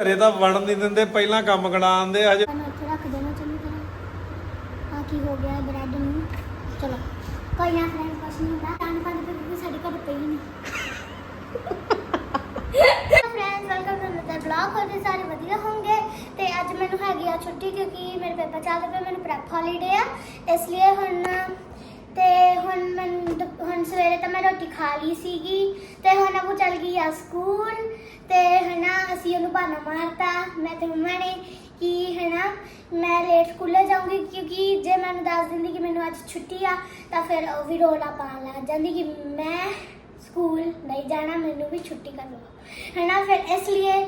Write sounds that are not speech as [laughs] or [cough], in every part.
ਘਰੇ ਤਾਂ ਵੜਨ ਨਹੀਂ ਦਿੰਦੇ, ਪਹਿਲਾਂ ਕੰਮ ਗਣਾਉਂਦੇ ਹਜੇ ਨੂੰ ਇੱਥੇ ਰੱਖ ਦੇਣਾ, ਚੰਗੀ ਤਰ੍ਹਾਂ। ਆ ਕੀ ਹੋ ਗਿਆ ਬ੍ਰੈਡ ਨੂੰ? ਚਲੋ, ਕੋਈ ਨਾ ਫਰੈਂਡ ਕੁਛ ਨਹੀਂ ਹੁੰਦਾ। ਤਾਂ ਪੰਜ ਤੇ ਕਿਉਂਕਿ ਸਾਡੇ ਘਰ ਪਈ ਨਹੀਂ। Friends welcome to another vlog ਹੋਦੇ ਸਾਰੇ ਵਧੀਆ ਹੋਣਗੇ। ਤੇ ਅੱਜ ਮੈਨੂੰ ਹੈਗੀ ਆ ਛੁੱਟੀ ਕਿਉਂਕਿ ਮੇਰੇ ਪੇਪਰ ਚੱਲਦੇ ਪਏ, ਮੈਨੂੰ ਪ੍ਰੈਪ ਹੌਲੀਡੇ ਆ। ਇਸ ਲਈ ਹੁਣ ਤੇ ਹੁਣ ਮੈਂ, ਹੁਣ ਸਵੇਰੇ ਤਾਂ ਮੈਂ ਰੋਟੀ ਖਾ ਲਈ ਸੀਗੀ ਤੇ ਹੁਣ ਉਹ ਚੱਲ ਗਈ ਆ ਸਕੂਲ ਤੇ ਹਨਾ ਅਸੀਂ ਉਹਨੂੰ ਬਹਾਨਾ ਮਾਰਤਾ। ਮੈਂ ਤੇ ਮੰਮਾ ਨੇ ਕਿ ਹਨਾ ਮੈਂ ਲੇਟ ਸਕੂਲੇ ਜਾਊਂਗੀ ਕਿਉਂਕਿ ਜੇ ਮੈਨੂੰ ਦੱਸ ਦਿੰਦੀ ਕਿ ਮੈਨੂੰ ਅੱਜ ਛੁੱਟੀ ਆ ਤਾਂ ਫਿਰ ਉਹ ਵੀ ਰੋਲਾ ਪਾਉਣ ਲੱਗ ਜਾਂਦੀ ਕਿ ਮੈਂ ਸਕੂਲ ਨਹੀਂ ਜਾਣਾ, ਮੈਨੂੰ ਵੀ ਛੁੱਟੀ ਕਰ ਲਓ। ਹਨਾ ਫਿਰ ਇਸ ਲਈ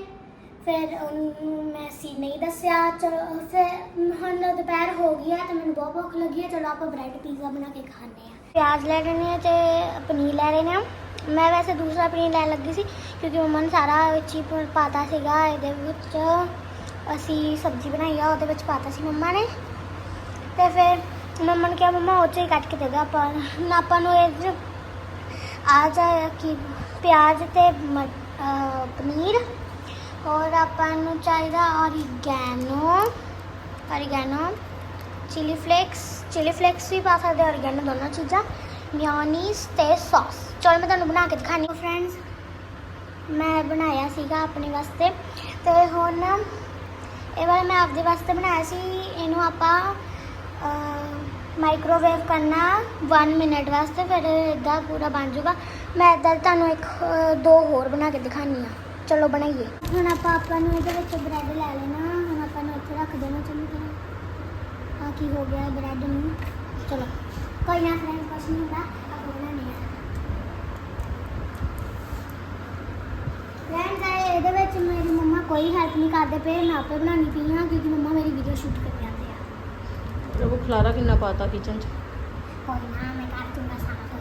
ਫਿਰ ਉਹਨੂੰ ਮੈਂ ਸੀ ਨਹੀਂ ਦੱਸਿਆ, ਚਲੋ ਫਿਰ ਹੁਣ ਦੁਪਹਿਰ ਹੋ ਗਈ ਹੈ ਤੇ ਮੈਨੂੰ ਬਹੁਤ ਭੁੱਖ ਲੱਗੀ ਹੈ ਚਲੋ ਆਪਾਂ ਬ੍ਰੈਡ, ਪੀਜ਼ਾ ਬਣਾ ਕੇ ਖਾਣੇ ਆ। ਪਿਆਜ਼ ਲੈ ਲੈਣੇ ਆ ਤੇ ਪਨੀਰ ਲੈ ਲੈਣੇ ਆ। ਮੈਂ ਵੈਸੇ ਦੂਸਰਾ ਪਨੀਰ ਲੈਣ ਲੱਗੀ ਸੀ ਕਿਉਂਕਿ ਮੰਮਾ ਨੇ ਸਾਰਾ ਵਿੱਚ ਹੀ ਪਾਤਾ ਸੀਗਾ, ਇਹਦੇ ਵਿੱਚ ਅਸੀਂ ਸਬਜ਼ੀ ਬਣਾਈ ਆ, ਉਹਦੇ ਵਿੱਚ ਪਾਤਾ ਸੀ ਮੰਮਾ ਨੇ। ਤੇ ਫਿਰ ਮੰਮਾ ਨੇ ਕਿਹਾ, ਮੰਮਾ, ਉਹ 'ਚੋਂ ਹੀ ਕੱਟ ਕੇ ਦੇ ਦਿਓ ਆਪਾਂ ਹੁਣ ਆਪਾਂ ਨੂੰ ਇਹ 'ਚ ਆ ਜਾ ਕਿ ਪਿਆਜ਼ ਤੇ ਮ- ਪਨੀਰ ਔਰ ਆਪਾਂ ਨੂੰ ਚਾਹੀਦਾ oregano oregano chilli flakes chilli flakes ਵੀ ਪਾ ਸਕਦੇ ਔਰੀਗੈਨੋ ਦੋਨੋਂ ਚੀਜ਼ਾਂ ਮਿਓਨੀਜ਼ ਤੇ ਸੌਸ ਚਲੋ ਮੈਂ ਤੁਹਾਨੂੰ ਬਣਾ ਕੇ ਦਿਖਾਣੀ ਹਾਂ। ਫਰੈਂਡਸ ਮੈਂ ਬਣਾਇਆ ਸੀਗਾ ਆਪਣੇ ਵਾਸਤੇ। ਤੇ ਹੁਣ ਇਹ ਵਾਲਾ ਮੈਂ ਆਪਦੇ ਵਾਸਤੇ ਬਣਾਇਆ ਸੀ। ਇਹਨੂੰ ਆਪਾਂ ਮਾਈਕ੍ਰੋਵੇਵ ਕਰਨਾ 1 ਮਿੰਟ ਵਾਸਤੇ, ਫਿਰ ਇਦਾਂ ਪੂਰਾ ਬਣ ਜਾਊਗਾ। ਮੈਂ ਇਦਾਂ ਤੁਹਾਨੂੰ ਇੱਕ ਦੋ ਹੋਰ ਬਣਾ ਕੇ ਦਿਖਾਣੀ ਆ ਚਲੋ ਬਣਾਈਏ। ਹੁਣ ਆਪਾਂ ਆਪਾਂ ਨੂੰ ਇਹਦੇ ਵਿੱਚ ਬ੍ਰੈਡ ਲੈ ਲੈਣਾ। ਹੁਣ ਆਪਾਂ ਨੂੰ ਇੱਥੇ ਰੱਖ ਦੇਣਾ ਚੰਗੀ ਤਰ੍ਹਾਂ। ਆ ਕੀ ਹੋ ਗਿਆ ਬ੍ਰੈਡ ਨੂੰ? ਚਲੋ ਕੋਈ ਨਾ ਫਰੈਂਡ ਕੁਛ ਨਹੀਂ ਹੁੰਦਾ ਆਪਾਂ ਬਣਾਉਣੇ ਆ ਫਰੈਂਡਸ ਆਏ ਇਹਦੇ ਵਿੱਚ ਮੇਰੀ ਮੰਮਾ ਕੋਈ ਹੈਲਪ ਨਹੀਂ ਕਰਦੇ ਪਏ ਮੈਂ ਆਪੇ ਬਣਾਉਣੀ ਪਈ ਹਾਂ ਕਿਉਂਕਿ ਮੰਮਾ ਮੇਰੀ ਵੀਡੀਓ ਸ਼ੂਟ ਕਰ ਜਾਂਦੇ ਆ। ਪ੍ਰਭੂ ਖਲਾਰਾ ਕਿੰਨਾ ਪਾਤਾ ਕਿਚਨ ਚ? ਕੋਈ ਨਾ ਮੈਂ ਕਰ ਦੂੰਗਾ ਸਾਫ਼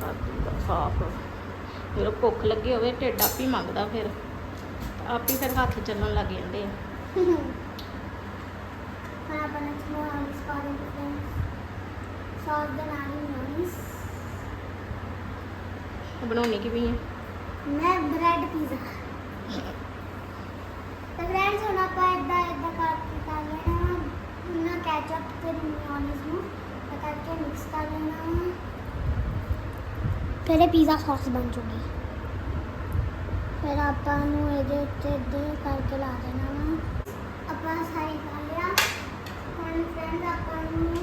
ਕਰ ਦੂੰਗਾ ਸਾਫ਼। ਜਦੋਂ ਭੁੱਖ ਲੱਗੀ ਹੋਵੇ ਢਿੱਡ ਆਪ ਹੀ ਮੰਗਦਾ ਫਿਰ। ਆਪ ਹੀ ਫਿਰ ਹੱਥ ਚੱਲਣ ਲੱਗ ਜਾਂਦੇ ਆ। ਹੁਣ ਆਪਾਂ ਨੈਕਸਟ ਸੌਸ ਬਣਾਉਣੀ ਕਿਵੇਂ ਹੈ ਮੈਂ ਬ੍ਰੈਡ ਪੀਜ਼ਾ ਤੇ ਫਰੈਂਡਸ ਹੁਣ ਆਪਾਂ ਇਦਾਂ ਇਦਾਂ ਕਰ ਕਰ ਲੈਣਾ ਨਾ ਕੈਚਅਪ ਤੇ ਮਿਓਨੀਜ਼ ਨੂੰ। ਕਰਕੇ ਮਿਕਸ ਕਰ ਲੈਣਾ ਫਿਰ ਇਹ ਪੀਜ਼ਾ ਸੌਸ ਬਣ ਜੂਗੀ ਫਿਰ ਆਪਾਂ ਨੂੰ ਇਹਦੇ ਉੱਤੇ ਇੱਦਾਂ ਕਰਕੇ ਲਾ ਦੇਣਾ ਵਾ। ਆਪਾਂ ਸਾਰੀ ਕਰ ਲਿਆ। ਹੁਣ ਫਰੈਂਡ ਆਪਾਂ ਨੂੰ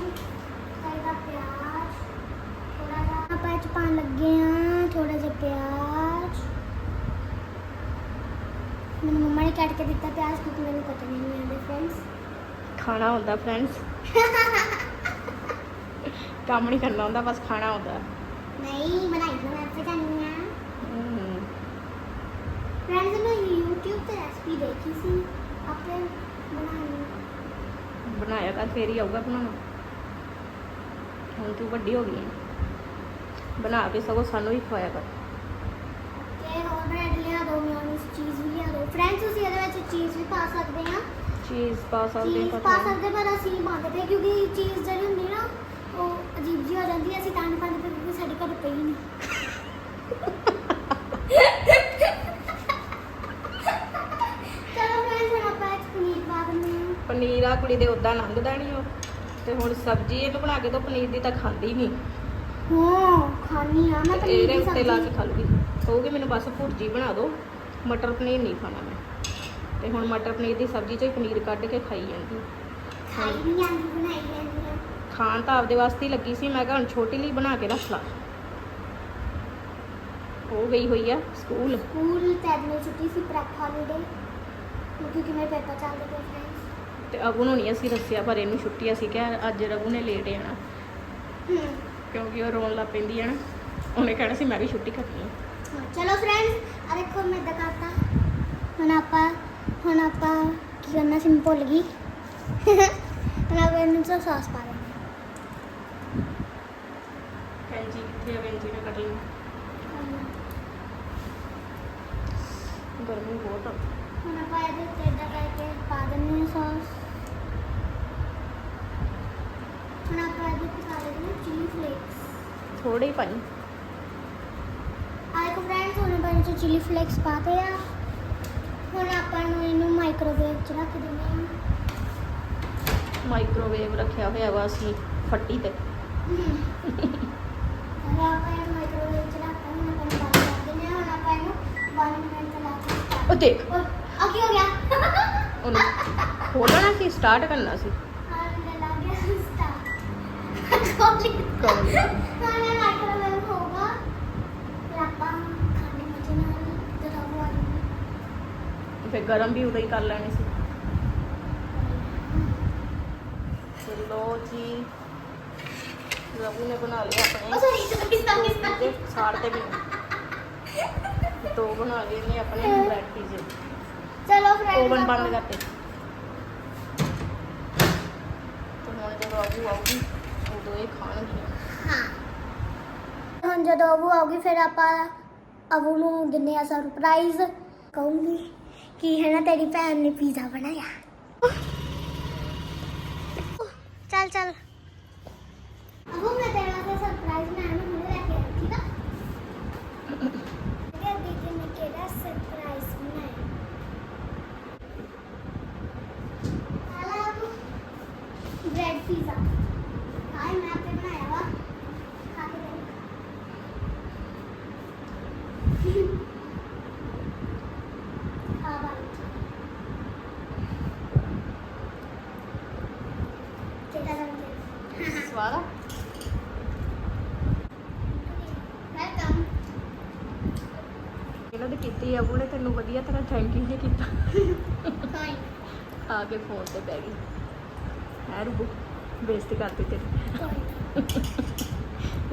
ਚਾਹੀਦਾ ਪਿਆਜ਼। ਥੋੜਾ ਜਿਹਾ ਆਪਾਂ ਇਹ 'ਚ ਪਾਉਣ ਲੱਗੇ ਆ ਥੋੜਾ ਜਿਹਾ ਪਿਆਜ਼। ਮੈਨੂੰ ਮੰਮਾ ਨੇ ਕੱਟ ਕੇ ਦਿੱਤਾ ਪਿਆਜ਼ ਕਿਉਂਕਿ ਮੈਨੂੰ ਪਤਾ ਨਹੀਂ ਆਉਂਦੇ ਫਰੈਂਡਸ ਖਾਣਾ ਹੁੰਦਾ ਫਰੈਂਡਸ [laughs] ਕੰਮ ਨਹੀਂ ਕਰਨਾ ਹੁੰਦਾ ਬਸ ਖਾਣਾ ਹੁੰਦਾ। ਨਹੀਂ ਬਣਾਈ ਮੈਂ ਆਪੇ ਕਰਨੀ ਆ। ਫਰੈਂਡਸ ਮੈਂ YouTube ਤੇ ਰੈਸਪੀ ਦੇਖੀ ਸੀ ਆਪੇ ਬਣਾਈ ਬਣਾਇਆ ਕਰ ਫੇਰ ਹੀ ਆਊਗਾ ਬਣਾਉਣਾ। ਹੁਣ ਤੂੰ ਵੱਡੀ ਹੋ ਗਈ ਹੈ। ਬਣਾ ਕੇ ਸਗੋਂ ਸਾਨੂੰ ਵੀ ਖਵਾਇਆ ਕਰ। ਤੇ ਹੋਰ ਬ੍ਰੈਡ ਲਿਆ ਦੋ ਮਿਓਨੀਜ਼ ਚੀਜ਼ ਵੀ ਲਿਆ ਦੋ। ਫਰੈਂਡਸ ਤੁਸੀਂ ਇਹਦੇ ਵਿੱਚ ਚੀਜ਼ ਵੀ ਪਾ ਸਕਦੇ ਆ। ਚੀਜ਼ ਪਾ ਸਕਦੇ ਚੀਜ਼ ਪਾ ਸਕਦੇ ਪਰ ਅਸੀਂ ਨਹੀਂ ਪਾਉਂਦੇ ਪਏ ਕਿਉਂਕਿ ਚੀਜ਼ ਜਿਹੜੀ ਹੁੰਦੀ ਨਾ ਉਹ ਅਜੀਬ ਜਿਹੀ ਹੋ ਜਾਂਦੀ ਹੈ ਅਸੀਂ ਤਾਂ ਨਹੀਂ ਪਾਉਂਦੇ ਪਏ ਕਿਉਂਕਿ ਸਾਡੇ ਘਰ ਪਈ ਨਹੀਂ ਚਲੋ ਫਰੈਂਡਸ ਹੁਣ ਆਪਾਂ ਇਹ 'ਚ ਪਨੀਰ ਪਾ ਦਿੰਦੇ ਹਾਂ ਪਨੀਰ ਆ ਕੁੜੀ ਦੇ ਉਦਾਂ ਲੰਘਦਾ ਨਹੀਂ ਉਹ ਤੇ ਹੁਣ ਸਬਜ਼ੀ ਇਹਨੂੰ ਬਣਾ ਕੇ ਦੋ ਪਨੀਰ ਦੀ ਤਾਂ ਖਾਂਦੀ ਨਹੀਂ। ਹਾਂ ਖਾਣੀ ਆ ਮੈਂ ਤੇ ਪਨੀਰ ਇਹਦੇ ਦੀ ਉੱਤੇ ਲਾ ਕੇ ਸਬਜ਼ੀ। ਖਾ ਲੂਗੀ ਕਹੂਗੀ ਮੈਨੂੰ ਬਸ ਭੁਰਜੀ ਬਣਾ ਦਿਓ ਮਟਰ ਪਨੀਰ ਨਹੀਂ ਖਾਣਾ ਮੈਂ। ਤੇ ਹੁਣ ਮਟਰ ਪਨੀਰ ਦੀ ਸਬਜ਼ੀ ਚੋਂ ਹੀ ਪਨੀਰ ਕੱਢ ਕੇ ਖਾਈ ਜਾਂਦੀ। ਖਾਈ ਨਹੀਂ ਆਂਦੀ ਬਣਾਈ ਜਾਂਦੀ ਆ। ਖਾਣ ਤਾਂ ਆਪਦੇ ਵਾਸਤੇ ਹੀ ਲੱਗੀ ਸੀ ਮੈਂ ਕਿਹਾ ਹੁਣ ਛੋਟੀ ਲਈ ਬਣਾ ਕੇ ਰੱਖ ਲਾ। ਉਹ ਗਈ ਹੋਈ ਆ ਸਕੂਲ। ਸਕੂਲ ਤੇ ਅੱਜ ਮੇਰੀ ਛੁੱਟੀ ਸੀ ਪ੍ਰੈਪ ਹੌਲੀਡੇ ਕਿਉਂਕਿ ਮੇਰੇ ਪੇਪਰ ਚੱਲਦੇ ਪਏ ਫਰੈਂਡਸ ਤੇ ਅਬੂ ਨੂੰ ਨਹੀਂ ਅਸੀਂ ਦੱਸਿਆ ਪਰ ਇਹਨੂੰ ਛੁੱਟੀ ਅਸੀਂ ਕਿਹਾ ਅੱਜ ਰਘੂ ਨੇ ਲੇਟ ਆਣਾ ਹੂੰ ਕਿਉਂਕਿ ਉਹ ਰੋਣ ਲੱਗ ਪੈਂਦੀ ਆ ਨਾ। ਉਹਨੇ ਕਹਿਣਾ ਸੀ ਮੈਂ ਵੀ ਛੁੱਟੀ ਕਰਨੀ ਹਾਂ, ਚਲੋ ਫਰੈਂਡਸ ਆ ਦੇਖੋ ਮੈਂ ਕਰਤਾ। ਹੁਣ ਆਪਾਂ ਹੁਣ ਆਪਾਂ ਕੀ ਕਰਨਾ ਸੀ ਮੈਂ ਭੁੱਲ ਗਈ। ਹੁਣ ਆਪਾਂ ਇਹਨੂੰ ਸੌਸ ਪਾ ਦੇਣੀ ਕੈਂਚੀ ਕਿੱਥੇ ਆ ਕੈਂਚੀ ਨਾਲ ਕੱਟ ਲਈ ਗਰਮੀ ਬਹੁਤ ਆ। ਹੁਣ ਆਪਾਂ ਇਹਦੇ ਉੱਤੇ ਇਦਾਂ ਕਰਕੇ ਪਾ ਦਿੰਦੇ ਹਾਂ ਸੌਸ ਹੁਣ ਆਪਾਂ ਇਹਦੇ ਉੱਤੇ ਪਾ ਦਿੰਦੇ ਹਾਂ ਚਿਲੀ ਫਲੇਕਸ ਥੋੜੇ ਹੀ ਪਾਈ। ਆ ਦੇਖੋ ਫਰੈਂਡਸ ਹੁਣ ਆਪਾਂ ਇਹਦੇ ਚ ਚਿਲੀ ਫਲੇਕਸ ਪਾਤੇ ਆ। ਹੁਣ ਆਪਾਂ ਨੂੰ ਇਹਨੂੰ ਮਾਈਕ੍ਰੋਵੇਵ 'ਚ ਰੱਖ ਦਿੰਦੇ ਹਾਂ। ਮਾਈਕ੍ਰੋਵੇਵ ਰੱਖਿਆ ਹੋਇਆ ਵਾ ਅਸੀਂ ਫੱਟੀ ਤੇ। ਹੁਣ ਆਪਾਂ ਇਹਨੂੰ ਮਾਈਕ੍ਰੋਵੇਵ 'ਚ ਰੱਖ ਕੇ ਹੁਣ ਆਪਾਂ ਨੂੰ ਬੰਦ ਕਰ ਦਿੰਦੇ ਹਾਂ। ਹੁਣ ਆਪਾਂ ਇਹਨੂੰ 1 ਮਿੰਟ ਲਾ ਕੇ start- ਉਹ ਦੇਖ। ਆ ਕੀ ਹੋ ਗਿਆ? ਉਹਨੂੰ ਖੋਲਣਾ ਸੀ ਸਟਾਰਟ ਕਰਨਾ ਸੀ। ਕੋਲੀ ਕੋਲੀ। ਹਾਂ ਮੈਂ ਮਾਈਕ੍ਰੋਵੇਵ ਹੋਗਾ ਆਪਾਂ ਖਾਣੇ ਮਚੇ ਨਾਲ ਦਰਾਉ ਵਾਲੀ ਫਿਰ ਗਰਮ ਵੀ ਉਦੋਂ ਹੀ ਕਰ ਲੈਣੀ ਸੀ। ਚਲੋ ਜੀ ਰਵੂ ਨੇ ਬਣਾ ਲਿਆ ਉਹ ਆਪਣੇ ਸੌਰੀ ਸੌਰੀ ਸੌਰੀ ਤੇ ਸਾੜ ਤੇ ਮੈਨੂੰ ਦੋ ਬਣਾ ਲਏ ਨੇ ਆਪਣੇ ਬ੍ਰੈਡ ਪੀਜ਼ੇ ਚਲੋ ਫਰੈਂਡ ਓਵਨ ਬੰਦ ਕਰਤੇ। ਤੇ ਹੁਣ ਜਦੋਂ ਆਬੂ ਆਊਗੀ। ਉਦੋਂ ਖਾਣਗੇ ਹਾਂ। ਹੁਣ ਜਦੋਂ ਅਬੂ ਆਉਗੀ ਫਿਰ ਆਪਾਂ ਅਬੂ ਨੂੰ ਦਿੰਨੇ ਆ ਸਰਪ੍ਰਾਈਜ਼ ਕਹੂੰਗੀ ਕਿ ਹੈ ਨਾ, ਤੇਰੀ ਭੈਣ ਨੇ ਪੀਜ਼ਾ ਬਣਾਇਆ। ਚੱਲ ਚੱਲ ਅਬੂ ਮੈਂ ਤੇਰੇ ਵਾਸਤੇ ਸਰਪ੍ਰਾਈਜ਼ ਬਣਾਇਆ ਮੈਂ ਹੁਣੇ ਲੈ ਕੇ ਆਈ ਠੀਕ ਆ ਤੇ ਦੀਦੀ ਨੇ ਕਿਹੜਾ ਸਰਪ੍ਰਾਈਜ਼ ਬਣਾਇਆ ਆਲਾ ਅਬੂ ਬ੍ਰੈਡ ਪੀਜ਼ਾ ਹਾਈ ਮੈਂ ਤੇ ਬਣਾਇਆ ਵਾ ਖਾ ਕੇ ਦੇਖ ਆ ਬਾਈ ਕਿਹਦਾ ਰੰਗ ਸਵਾਦ ਆ ਵੈਲਕਮ ਦੀ ਕੀਤੀ ਆਬੂ ਨੇ ਤੈਨੂੰ ਵਧੀਆ ਤਰ੍ਹਾਂ ਥੈਂਕ ਯੂ ਜੀ ਕੀਤਾ। ਹਾਈ ਆ ਕੇ ਫੋਨ ਤੇ ਬਹਿ ਗਈ। ਹੈ ਰੂਬੂ ਬੇਇੱਜ਼ਤੀ ਕਰਤੀ ਤੇਰੀ।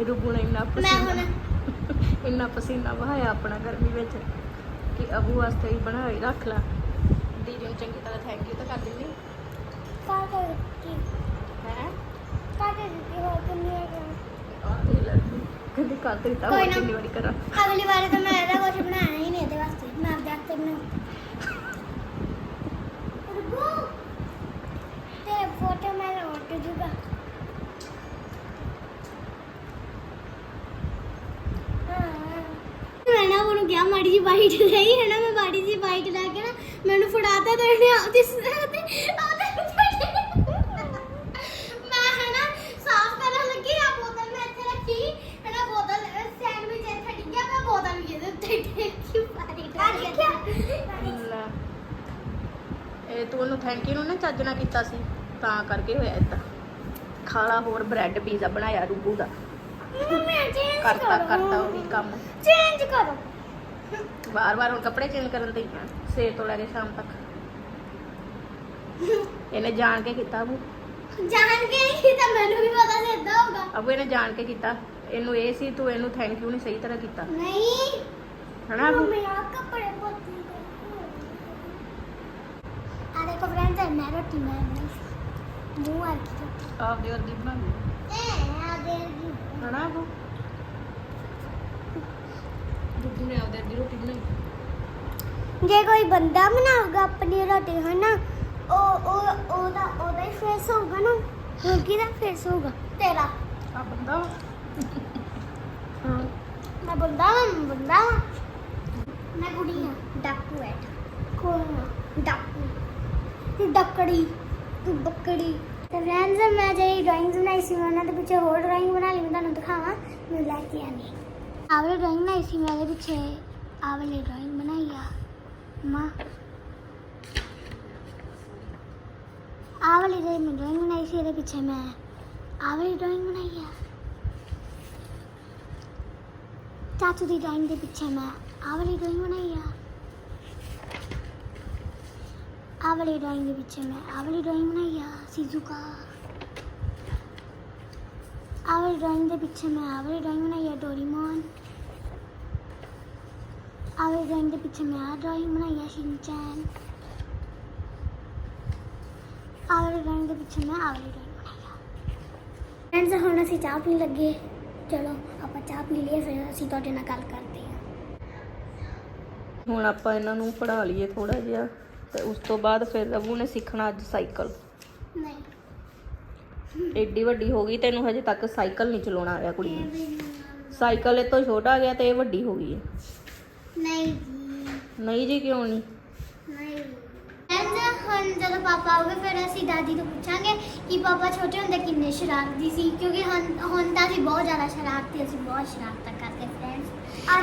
ਇਹ ਰੂਬੂ ਨੇ ਇੰਨਾ ਮੈਂ ਪਸੀਨਾ ਹੁਣ ਇੰਨਾ ਪਸੀਨਾ ਵਹਾਇਆ ਆਪਣਾ ਗਰਮੀ ਵਿੱਚ ਕਿ ਅਬੂ ਵਾਸਤੇ ਹੀ ਬਣਾ ਹੀ ਰੱਖ ਲਾ। ਦੀਦੀ ਨੂੰ ਚੰਗੀ ਤਰ੍ਹਾਂ ਥੈਂਕ ਯੂ ਤਾਂ ਕਰ ਦਿੰਦੀ। ਕਾ ਕਰ ਦਿੱਤੀ ਹੈ? ਕਾ ਕਰ ਦਿੱਤੀ ਹੋ ਕਿੰਨੀ ਲੜਕੀ ਕਹਿੰਦੀ ਕਰ ਦਿੱਤਾ ਕੋਈ ਹੋਰ ਨਾ। ਕਿੰਨੀ ਵਾਰੀ ਕਰਾਂ। ਅਗਲੀ ਵਾਰ ਤਾਂ ਮੈਂ ਇਹਦਾ ਕੁਝ ਬਣਾਉਣਾ ਹੀ ਨਹੀਂ ਇਹਦੇ ਵਾਸਤੇ। ਮੈਂ ਆਪਦੇ ਹੱਥ ਤੇ ਬਣਾਉਂ ਰੁਕੋ। ਤੇ ਫੋਟੋ ਮੈਂ ਉੱਟ ਜੂਗਾ ਮੈਂ ਨਾ ਉਹਨੂੰ ਕਿਹਾ ਮਾੜੀ ਜੀ ਬਾਈਟ ਲਈ ਹੈ ਨਾ ਮੈਂ ਮਾੜੀ ਜੀ ਬਾਈਟ ਲੈ ਕੇ ਨਾ ਮੈਨੂੰ ਫੜਾਤਾ ਤੇ ਉਹਨੇ ਉਹਦੀ ਉਹਦੇ ਮੈਂ ਹੈ ਨਾ ਸਾਫ਼ ਕਰਨ ਲੱਗੀ ਆ ਬੋਤਲ ਮੈਂ ਇੱਥੇ ਰੱਖੀ ਹੈ ਨਾ ਬੋਤਲ ਸੈਂਡਵਿਚ ਇੱਥੇ ਡਿੱਗਿਆ ਮੈਂ ਬੋਤਲ ਵੀ ਇਹਦੇ ਉੱਤੇ ਟੇਕੀ ਮਾਰੀ ਲੈ। ਇਹ ਤੂੰ ਉਹਨੂੰ ਥੈਂਕ ਯੂ ਨੂੰ ਨਾ ਚੱਜ ਕੀਤਾ ਸੀ ਤਾਂ ਕਰਕੇ ਹੋਇਆ ਇਦਾਂ ਖਾਲਾ ਹੋਰ ਬ੍ਰੈਡ ਪੀਜ਼ਾ ਬਣਾਇਆ ਰੂਬੂ ਦਾ। ਚੇਂਜ ਕਰਤਾ ਕਰਤਾ ਉਹ ਵੀ ਕੰਮ। ਚੇਂਜ ਕਰੋ। ਵਾਰ-ਵਾਰ ਹੁਣ ਕੱਪੜੇ ਚੇਂਜ ਕਰਨ ਤੇ ਹੀ ਆ ਸਵੇਰ ਤੋਂ ਲੈ ਕੇ ਸ਼ਾਮ ਤੱਕ। ਇਹਨੇ ਜਾਣ ਕੇ ਕੀਤਾ ਅਬੂ ਜਾਣ ਕੇ ਨਹੀਂ ਕੀਤਾ ਮੈਨੂੰ ਵੀ ਪਤਾ ਸੀ ਇਦਾਂ ਹੋਗਾ ਅਬੂ ਇਹਨੇ ਜਾਣ ਕੇ ਕੀਤਾ। ਇਹਨੂੰ ਇਹ ਸੀ ਤੂੰ ਇਹਨੂੰ ਥੈਂਕ ਯੂ ਨਹੀਂ ਸਹੀ ਤਰ੍ਹਾਂ ਕੀਤਾ। ਨਹੀਂ। ਹਨਾ ਅਬੂ? ਮੰਮੀ ਆ ਕੱਪੜੇ ਪੋਤੀ ਆ ਦੇਖੋ ਫਰੈਂਡਸ ਮੈਂ ਰੋਟੀ ਮੈਂ ਬਣਾਈ। ਮੂੰਹ ਆ ਕੀ ਆਪਦੇ ਵਰਗੀ ਬਣਾ ਲਈ ਐ ਆ ਦੇ ਹਨਾ ਅਬੂ ਦੁੱਧੂ ਨੇ ਆਪਦੇ ਵਰਗੀ ਰੋਟੀ ਬਣਾਈ। ਜੇ ਕੋਈ ਬੰਦਾ ਬਣਾਊਗਾ ਆਪਣੀ ਰੋਟੀ ਹੈ ਨਾ ਉਹ ਉਹ ਉਹਦਾ ਉਹਦਾ ਹੀ ਫੇਸ ਹੋਊਗਾ ਨਾ। ਹੋਰ ਕਿਹਦਾ ਫੇਸ ਹੋਊਗਾ। ਤੇਰਾ। ਆ ਬੰਦਾ ਵਾ। ਹਾਂ। ਮੈਂ ਬੰਦਾ ਵਾਂ, ਮੈਂ ਬੰਦਾ ਵਾਂ। ਮੈਂ ਕੁੜੀ ਹਾਂ। ਡਾਕੂ ਹੈ। ਕੌਣ ਡਾਕੂ। ਡੱਕੜੀ, ਤੂੰ ਬੱਕੜੀ। ਤੇ ਫਰੈਂਡਸ ਮੈਂ ਜਿਹੜੀ ਡਰਾਇੰਗਸ ਬਣਾਈ ਸੀ ਉਹਨਾਂ ਦੇ ਪਿੱਛੇ ਹੋਰ ਡਰਾਇੰਗ ਬਣਾ ਲਈ, ਮੈਂ ਤੁਹਾਨੂੰ ਦਿਖਾਵਾਂ। ਮੈਂ ਲੈ ਕੇ ਆਣੀ ਆਹ ਵਾਲੀ ਡਰਾਇੰਗ ਬਣਾਈ ਸੀ, ਮੈਂ ਇਹਦੇ ਪਿੱਛੇ ਆਹ ਵਾਲੀ ਡਰਾਇੰਗ ਬਣਾਈ ਆ। ਮਾਂ। ਆਹ ਵਾਲੀ ਜਿਹੜੀ ਮੈਂ ਡਰਾਇੰਗ ਬਣਾਈ ਸੀ, ਇਹਦੇ ਪਿੱਛੇ ਮੈਂ ਆਹ ਵਾਲੀ ਡਰਾਇੰਗ ਬਣਾਈ ਆ। ਚਾਚੂ ਦੀ ਡਰਾਇੰਗ ਦੇ ਪਿੱਛੇ ਮੈਂ ਆਹ ਵਾਲੀ ਡਰਾਇੰਗ ਬਣਾਈ ਆ। ਆਹ ਵਾਲੀ ਡਰਾਇੰਗ ਦੇ ਪਿੱਛੇ ਮੈਂ ਆਹ ਵਾਲੀ ਡਰਾਇੰਗ ਬਣਾਈ ਆ ਸਿਜ਼ੂਕਾ ਆਹ ਵਾਲੀ ਡਰਾਇੰਗ ਦੇ ਪਿੱਛੇ ਮੈਂ ਆਹ ਵਾਲੀ ਡਰਾਇੰਗ ਬਣਾਈ ਆ, ਡੋਰੀਮੋਨ। ਆਹ ਵਾਲੀ ਡਰਾਇੰਗ ਦੇ ਪਿੱਛੇ ਮੈਂ ਆਹ ਡਰਾਇੰਗ ਬਣਾਈ ਆ, ਸ਼ਿਨਚੈਨ। ਆਹ ਵਾਲੀ ਡਰਾਇੰਗ ਦੇ ਪਿੱਛੇ ਮੈਂ ਆਹ ਵਾਲੀ ਡਰਾਇੰਗ ਬਣਾਈ ਆ। ਫਰੈਂਡਸ ਹੁਣ ਅਸੀਂ ਚਾਹ ਪੀਣ ਲੱਗੇ। ਚਲੋ, ਆਪਾਂ ਚਾਹ ਪੀ ਲਈਏ, ਫਿਰ ਅਸੀਂ ਤੁਹਾਡੇ ਨਾਲ ਗੱਲ ਕਰਦੇ ਹਾਂ ਹੁਣ ਆਪਾਂ ਇਹਨਾਂ ਨੂੰ ਪੜ੍ਹਾ ਲਈਏ ਥੋੜਾ ਜਿਹਾ। ਤੇ ਉਸ ਤੋਂ ਬਾਅਦ ਫਿਰ ਰਵੂ ਨੇ ਸਿੱਖਣਾ ਅੱਜ ਸਾਈਕਲ। ਨਹੀਂ। ਏਡੀ ਵੱਡੀ ਹੋ ਗਈ ਤੈਨੂੰ ਹਜੇ ਤੱਕ ਸਾਈਕਲ ਨਹੀਂ ਚਲਾਉਣਾ ਆਇਆ ਕੁੜੀ ਨੂੰ। ਨਹੀਂ। ਸਾਈਕਲ ਇਹ ਤੋਂ ਛੋਟਾ ਗਿਆ ਤੇ ਇਹ ਵੱਡੀ ਹੋ ਗਈ ਹੈ ਨਹੀਂ ਜੀ। ਨਹੀਂ ਜੀ ਕਿਉਂ ਨਹੀਂ? ਜਦੋਂ ਪਾਪਾ ਆਉਗੇ ਫਿਰ ਅਸੀਂ ਦਾਦੀ ਤੋਂ ਪੁੱਛਾਂਗੇ ਕਿ ਪਾਪਾ ਛੋਟੇ ਹੁੰਦੇ ਕਿੰਨੇ ਸ਼ਰਾਰਤੀ ਸੀ ਕਿਉਂਕਿ ਹੁਣ ਹੁਣ ਤਾਂ ਅਸੀਂ ਬਹੁਤ ਜ਼ਿਆਦਾ ਸ਼ਰਾਰਤੀ ਅਸੀਂ ਬਹੁਤ ਸ਼ਰਾਰਤਾਂ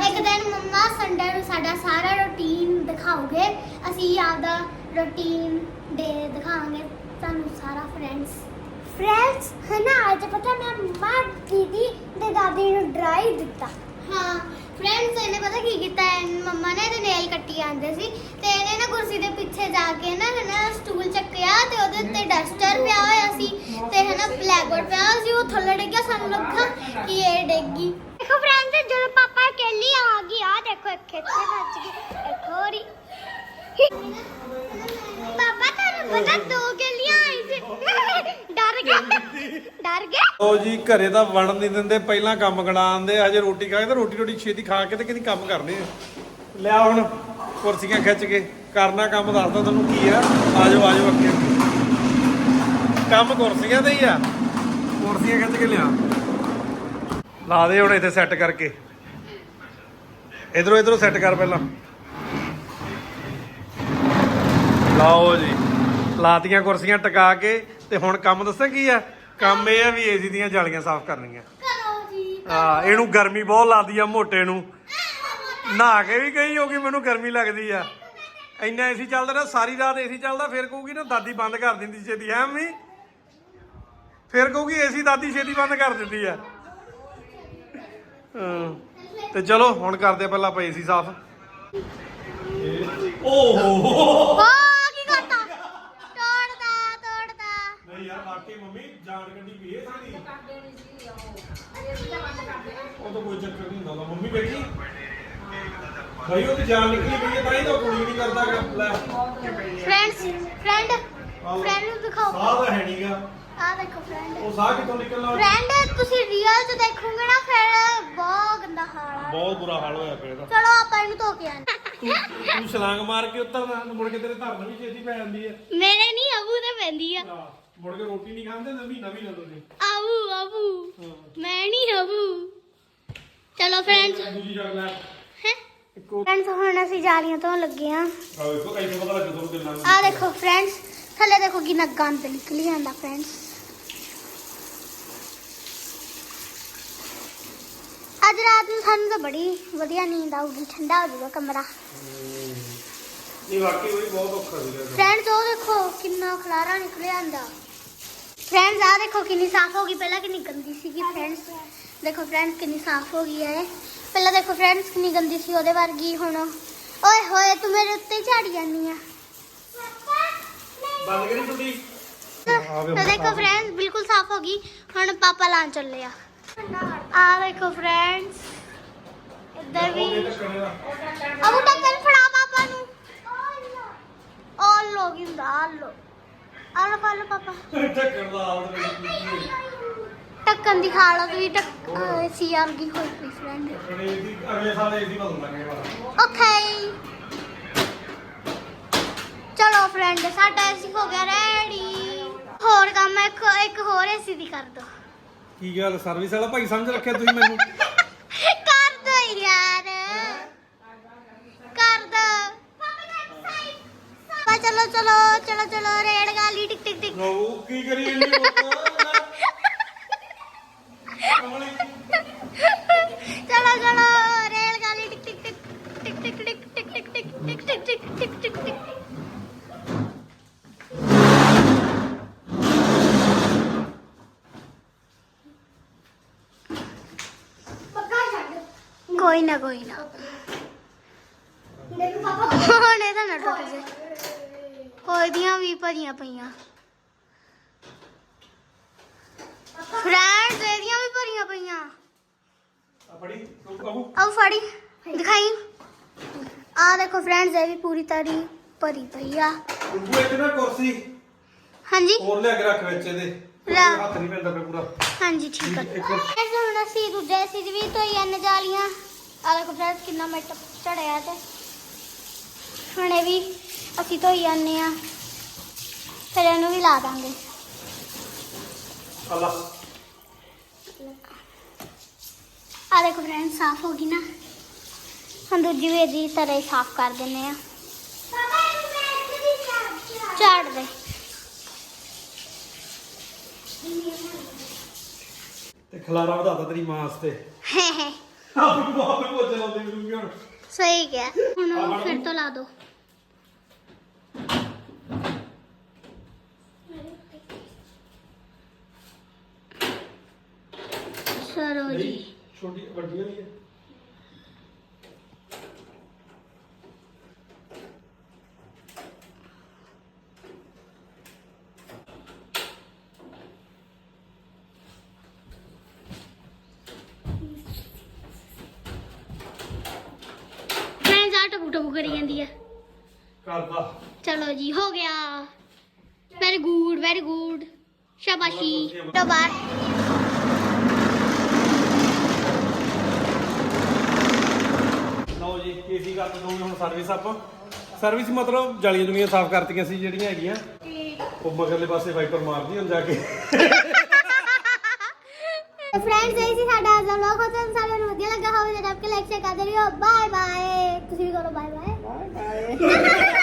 ਇੱਕ ਦਿਨ ਮੰਮਾ ਸੰਡੇ ਨੂੰ ਸਾਡਾ ਸਾਰਾ ਰੁਟੀਨ ਦਿਖਾਓਗੇ ਅਸੀਂ ਆਪਦਾ ਰੁਟੀਨ ਦੇ ਦਿਖਾਵਾਂਗੇ ਤੁਹਾਨੂੰ ਸਾਰਾ ਫਰੈਂਡਸ ਫਰੈਂਡਸ ਹਨਾ ਅੱਜ ਪਤਾ ਮੈਂ ਮੰਮਾ ਦੀਦੀ ਤੇ ਦਾਦੀ ਨੂੰ ਡਰਾਈ ਦਿੱਤਾ। ਹਾਂ ਫਰੈਂਡਸ ਇਹਨੇ ਪਤਾ ਕੀ ਕੀਤਾ ਹੈ ਮੰਮਾ ਨੇ ਤੇ ਨੇਲ ਕੱਟੀ ਆਂਦੇ ਸੀ ਤੇ ਇਹਨੇ ਨਾ ਕੁਰਸੀ ਦੇ ਪਿੱਛੇ ਜਾ ਕੇ ਨਾ ਹਨਾ ਸਟੂਲ ਚੱਕਿਆ ਤੇ ਉਹਦੇ ਉੱਤੇ ਡਸਟਰ ਪਿਆ ਹੋਇਆ ਸੀ ਤੇ ਹਨਾ ਬਲੈਕਬੋਰਡ ਪਿਆ ਹੋਇਆ ਸੀ ਉਹ ਥੱਲੇ ਡਿੱਗਿਆ ਸਾਨੂੰ ਲੱਗਾ ਕਿ ਇਹ ਡਿੱਗੀ ਦੇਖੋ ਫਰੈਂਡਸ ਜਦੋਂ ਪਾਪਾ ਅਕੇਲੀ ਆ ਗਈ ਆ ਦੇਖੋ ਇੱਕ ਇੱਥੇ ਵੱਜ ਗਈ, ਇੱਕ ਹੋਰੀ ਪਾਪਾ, ਤੁਹਾਨੂੰ ਪਤਾ ਦੋ ਗਲੀਆਂ ਆਈ ਸੀ। ਡਰ ਗਿਆ ਡਰ ਗਿਆ ਉਹ ਜੀ, ਘਰੇ ਤਾਂ ਵੜਨ ਨਹੀਂ ਦਿੰਦੇ, ਪਹਿਲਾਂ ਕੰਮ ਗਣਾਉਂਦੇ ਹਜੇ ਰੋਟੀ ਖਾ ਕੇ ਤਾਂ ਰੋਟੀ ਰੋਟੀ ਛੇਤੀ ਖਾ ਕੇ ਤੇ ਕਿਹਦੀ ਕੰਮ ਕਰਨੇ ਆ ਲਿਆ ਹੁਣ ਕੁਰਸੀਆਂ ਖਿੱਚ ਕੇ, ਕਰਨਾ ਕੰਮ, ਦੱਸਦਾ ਤੁਹਾਨੂੰ ਕੀ ਆ। ਆਜੋ ਆਜੋ ਅੱਗੇ। ਕੰਮ ਕੁਰਸੀਆਂ ਤੇ ਹੀ ਆ। ਕੁਰਸੀਆਂ ਖਿੱਚ ਕੇ ਲਿਆ। ਲਾ ਦੇ ਹੁਣ ਇੱਥੇ ਸੈੱਟ ਕਰਕੇ। ਇਧਰੋਂ ਇਧਰੋਂ ਸੈੱਟ ਕਰ ਪਹਿਲਾਂ। ਲਾਓ ਜੀ ਲਾਤੀਆਂ ਕੁਰਸੀਆਂ ਟਿਕਾ ਕੇ ਤੇ ਹੁਣ ਕੰਮ ਦੱਸਾਂ ਕੀ ਆ? ਕੰਮ ਇਹ ਆ ਵੀ ਏਸੀ ਦੀਆਂ ਜਾਲੀਆਂ ਸਾਫ਼ ਕਰਨੀਆਂ। ਕਰੋ ਜੀ ਇਹਨੂੰ ਗਰਮੀ ਬਹੁਤ ਲੱਗਦੀ ਆ ਮੋਟੇ ਨੂੰ। ਨਹਾ ਕੇ ਵੀ ਕਹੀ ਹੋਗੀ ਮੈਨੂੰ ਗਰਮੀ ਲੱਗਦੀ ਆ। ਇੰਨਾ ਏਸੀ ਚੱਲਦਾ ਨਾ ਸਾਰੀ ਰਾਤ ਏਸੀ ਚੱਲਦਾ ਫਿਰ ਕਹੂਗੀ ਨਾ ਦਾਦੀ ਬੰਦ ਕਰ ਦਿੰਦੀ ਛੇਤੀ ਐ ਮੰਮੀ ਫਿਰ ਕਹੂਗੀ ਏਸੀ ਦਾਦੀ ਛੇਤੀ ਬੰਦ ਕਰ ਦਿੰਦੀ ਆ। ਤੇ ਚਲੋ ਹੁਣ ਕਰਦੇ ਪਹਿਲਾਂ ਆਪਾਂ ਏਸੀ ਸਾਫ਼। ਓਹੋ। ਵਾਹ ਕੀ ਕਰਤਾ? ਤੋੜਦਾ ਤੋੜਦਾ। ਨਹੀਂ ਯਾਰ ਵਾਕਈ ਮੰਮੀ ਜਾਣ ਕੱਢੀ ਵੀ ਇਹ ਸਾਡੀ ਉਹ ਤਾਂ ਕੋਈ ਚੱਕਰ ਨਹੀਂ ਹੁੰਦਾ ਵਾ। ਮੰਮੀ ਬੈਠੀ। ਭਾਈ ਉਹ ਤੇ ਜਾਨ ਨਿਕਲੀ ਪਈ ਹੈ ਤਾਂ ਹੀ ਤਾਂ ਉਹ ਕੁੜੀ ਨਹੀਂ ਕਰਦਾ ਗਾ। ਲੈ। ਫਰੈਂਡਸ ਫਰੈਂਡ ਫਰੈਂਡ ਨੂੰ ਦਿਖਾਓ। ਸਾਹ ਤਾਂ ਹੈ ਨਹੀਂਗਾ ਆ ਦੇਖੋ ਫਰੈਂਡ ਉਹ ਸਾਹ ਕਿੱਥੋਂ ਨਿਕਲਣਾ ਫਰੈਂਡ ਤੁਸੀਂ ਰੀਅਲ ਚ ਦੇਖੋਗੇ ਨਾ ਫਿਰ ਬਹੁਤ ਗੰਦਾ ਹਾਲ ਆ। ਬਹੁਤ ਬੁਰਾ ਹਾਲ ਹੋਇਆ ਪਿਆ ਇਹਦਾ। ਚਲੋ ਆਪਾਂ ਇਹਨੂੰ ਧੋ ਕੇ ਆਂਦੇ ਤੂੰ ਤੂੰ ਛਲਾਂਗ ਮਾਰ ਕੇ ਉੱਤਰਨਾ ਮੁੜ ਕੇ ਤੇਰੇ ਧਰਨ ਵੀ ਛੇਤੀ ਪੈ ਜਾਂਦੀ ਹੈ ਮੇਰੇ ਨਹੀਂ ਅਬੂ ਤੇ ਪੈਂਦੀ ਆ। ਆਹ, ਮੁੜ ਕੇ ਰੋਟੀ ਨਹੀਂ ਖਾਂਦੇ ਨਾ ਮਹੀਨਾ ਮਹੀਨਾ ਤੁਸੀਂ ਅਬੂ ਅਬੂ ਮੈਂ ਨਹੀਂ ਅਬੂ ਚਲੋ ਫਰੈਂਡਸ ਦੂਜੀ ਜਗ ਲੈ। ਹੈ? ਇੱਕੋ ਫਰੈਂਡਸ ਹੁਣ ਅਸੀਂ ਜਾਲੀਆਂ ਤੋਂ ਲੱਗੇ ਆ ਆਹ ਵੇਖੋ ਇੱਥੋਂ ਪਤਾ ਲੱਗ ਤੁਹਾਨੂੰ ਕਿੰਨਾ ਆ ਦੇਖੋ ਫਰੈਂਡਸ ਥੱਲੇ ਦੇਖੋ ਕਿੰਨਾ ਗੰਦ ਨਿਕਲੀ ਜਾਂਦਾ ਫਰੈਂਡਸ ਅੱਜ ਰਾਤ ਨੂੰ ਸਾਨੂੰ ਤਾਂ ਬੜੀ ਵਧੀਆ ਨੀਂਦ ਆਊਗੀ ਠੰਡਾ ਹੋ ਜਾਊਗਾ ਕਮਰਾ। ਇਹ ਵਾਕਈ ਬਹੁਤ ਔਖਾ ਸੀਗਾ ਫਰੈਂਡਸ ਉਹ ਦੇਖੋ ਕਿੰਨਾ ਖਲਾਰਾ ਨਿਕਲਿਆ ਆਂਦਾ ਫਰੈਂਡਸ ਆ ਦੇਖੋ ਕਿੰਨੀ ਸਾਫ਼ ਹੋ ਗਈ। ਪਹਿਲਾਂ ਕਿੰਨੀ ਗੰਦੀ ਸੀਗੀ ਫਰੈਂਡਸ ਦੇਖੋ ਫਰੈਂਡਸ ਕਿੰਨੀ ਸਾਫ਼ ਹੋ ਗਈ ਹੈ ਪਹਿਲਾਂ ਦੇਖੋ ਫਰੈਂਡਸ ਕਿੰਨੀ ਗੰਦੀ ਸੀ ਉਹਦੇ ਵਰਗੀ ਹੁਣ। ਓਏ ਹੋਏ ਤੂੰ ਮੇਰੇ ਉੱਤੇ ਹੀ ਝਾੜੀ ਜਾਂਦੀ ਆ। ਬੰਦ ਕਰੀ ਟੁੱਟੀ ਤਾਂ ਦੇਖੋ ਫਰੈਂਡਸ ਬਿਲਕੁਲ ਸਾਫ਼ ਹੋ ਗਈ। ਹੁਣ ਪਾਪਾ ਲਾਂ ਚੱਲੇ ਆ। ਆ ਦੇਖੋ ਫਰੈਂਡਸ ਇੱਧਰ ਵੀ। ਅਬੂ ਟੱਕਰ ਫੜਾ ਪਾਪਾ ਨੂੰ। ਆਲ ਲੋ ਗਿੰਦਾ ਆਲ ਲੋ ਆਲ ਲੋ ਆਲ ਲੋ ਪਾਪਾ। ਢੱਕਣ ਦਾ ਹਾਲ ਟੱਕਣ ਦੀ ਹਾਲਤ ਵੀ ਟੱਕ ਸੀ ਵਰਗੀ ਹੋਈ ਪਈ ਫਰੈਂਡ ਅਗਲੇ ਦੀ ਸਾਲ ਏਸੀ ਬਦਲ ਲਾਂਗੇ ਵਾਲਾ। ਓਕੇ ਚਲੋ ਫਰੈਂਡ ਸਾਡਾ ਏਸੀ ਹੋ ਗਿਆ ਰੈਡੀ ਹੋਰ ਕੰਮ ਇੱਕ ਇੱਕ ਹੋਰ ਏਸੀ ਦੀ ਕਰ ਦੋ। ਕੀ ਗੱਲ ਸਰਵਿਸ ਵਾਲਾ ਭਾਈ ਸਮਝ ਰੱਖਿਆ ਤੁਸੀਂ ਮੈਨੂੰ? ਕਰ ਦੋ ਯਾਰ। ਕਰ ਦੋ। ਪਾਪਾ ਚਲੋ ਚਲੋ ਚਲੋ ਚਲੋ ਰੇਡ ਗਾਲੀ ਟਿਕ ਟਿਕ ਟਿਕ। ਉਹ ਕੀ ਕਰੀ ਇਹਨੇ ਚਲੋ ਕੋਈ ਨਾ ਕੋਈ ਨਾ ਹੁਣ ਇਹਦਾ ਨਾ ਟੁੱਟ ਜੇ ਕੋਈ ਦੀਆਂ ਵੀ ਭਰੀਆਂ ਪਈਆਂ ਫਰੈਂਡਸ ਇਹਦੀਆਂ ਵੀ ਭਰੀਆਂ ਪਈਆਂ ਆ ਫੜੀ ਕਹੂ ਆਓ ਫੜੀ ਦਿਖਾਈ ਆ ਦੇਖੋ ਫਰੈਂਡਸ ਇਹ ਵੀ ਪੂਰੀ ਤਰੀ ਭਰੀ ਪਈ ਆ ਤੂੰ ਇੱਕ ਨਾ ਕੁਰਸੀ ਹਾਂਜੀ ਹੋਰ ਲਿਆ ਕੇ ਰੱਖ ਵਿੱਚ ਇਹਦੇ ਲੈ। ਹੱਥ ਨਹੀਂ ਪੈਂਦਾ ਪਿਆ ਪੂਰਾ ਹਾਂਜੀ ਠੀਕ ਹੈ ਇੱਕ- ਫਰੈਂਡਸ ਹੁਣ ਅਸੀਂ ਦੂਜੇ ਸੀ ਵੀ ਧੋਈ ਅੰਨ ਜਾਲੀਆਂ ਆ ਦੇਖੋ ਫਰੈਂਡਸ ਕਿੰਨਾ ਮਿੱਟ ਝੜਿਆ ਤੇ। ਹੁਣ ਵੀ ਅਸੀਂ ਧੋਈ ਆਨੇ ਆ ਫਿਰ ਇਹਨੂੰ ਵੀ ਲਾ ਦਾਂਗੇ। ਅੱਲਾ। ਆ ਦੇਖੋ ਫਰੈਂਡਸ ਸਾਫ਼ ਹੋ ਗਈ ਨਾ। ਹੁਣ ਦੂਜੀ ਵੀ ਇਹਦੀ ਤਰ੍ਹਾਂ ਹੀ ਸਾਫ਼ ਕਰ ਦਿੰਨੇ ਆ ਝਾੜ ਦੇ। ਤੇ ਖਲਾਰਾ ਵਧਾਤਾ ਤੇਰੀ ਮਾਂ ਵਾਸਤੇ। [laughs] ਆਪਣੀ ਮਾਂ ਨੂੰ ਪੋਚੇ ਲਾਉਂਦੀ ਫਿਰੂਗੀ ਹੁਣ ਸਹੀ ਗਿਆ ਹੁਣ ਉਹ ਫਿਰ ਤੋਂ ਲਾ ਦੋ। ਚਲੋ ਜੀ। ਨਹੀਂ, ਛੋਟੀ ਵੱਡੀਆਂ ਵੀ ਹੈ ਫਰੈਂਡਸ ਆ ਟਬੂ ਟਬੂ ਕਰੀ ਜਾਂਦੀ ਆ ਕਰਦਾ ਚਲੋ ਜੀ ਹੋ ਗਿਆ। ਵੈਰੀ ਗੁੱਡ ਵੈਰੀ ਗੁੱਡ ਸ਼ਾਬਾਸ਼ੀ। ਤੋਂ ਬਾਹਰ ਲਓ ਜੀ ਏਸੀ ਕਰ ਦੋਗੇ ਹੁਣ ਸਰਵਿਸ ਆਪਾਂ ਸਰਵਿਸ ਮਤਲਬ ਜਾਲੀਆਂ ਜੁਲੀਆਂ ਸਾਫ਼ ਕਰਤੀਆਂ ਸੀ ਜਿਹੜੀਆਂ ਹੈਗੀਆਂ। ਉਹ ਮਗਰਲੇ ਪਾਸੇ ਵਾਈਪਰ ਮਾਰਦੀ ਹੁਣ ਜਾ ਕੇ। [laughs] ਫਰੈਂਡਸ ਇਹ ਸੀ ਸਾਡਾ ਅੱਜ ਦਾ ਵਲੌਗ ਹੋ ਤੁਹਾਨੂੰ ਸਾਰਿਆਂ ਨੂੰ ਵਧੀਆ ਲੱਗਾ ਹੋਵੇ। ਤਾਂ ਆਪਕੇ ਲਾਈਕ ਸ਼ੇਅਰ ਕਰ ਦਿਓ ਬਾਏ ਬਾਏ ਤੁਸੀਂ ਵੀ ਕਰੋ ਬਾਏ ਬਾਏ [laughs]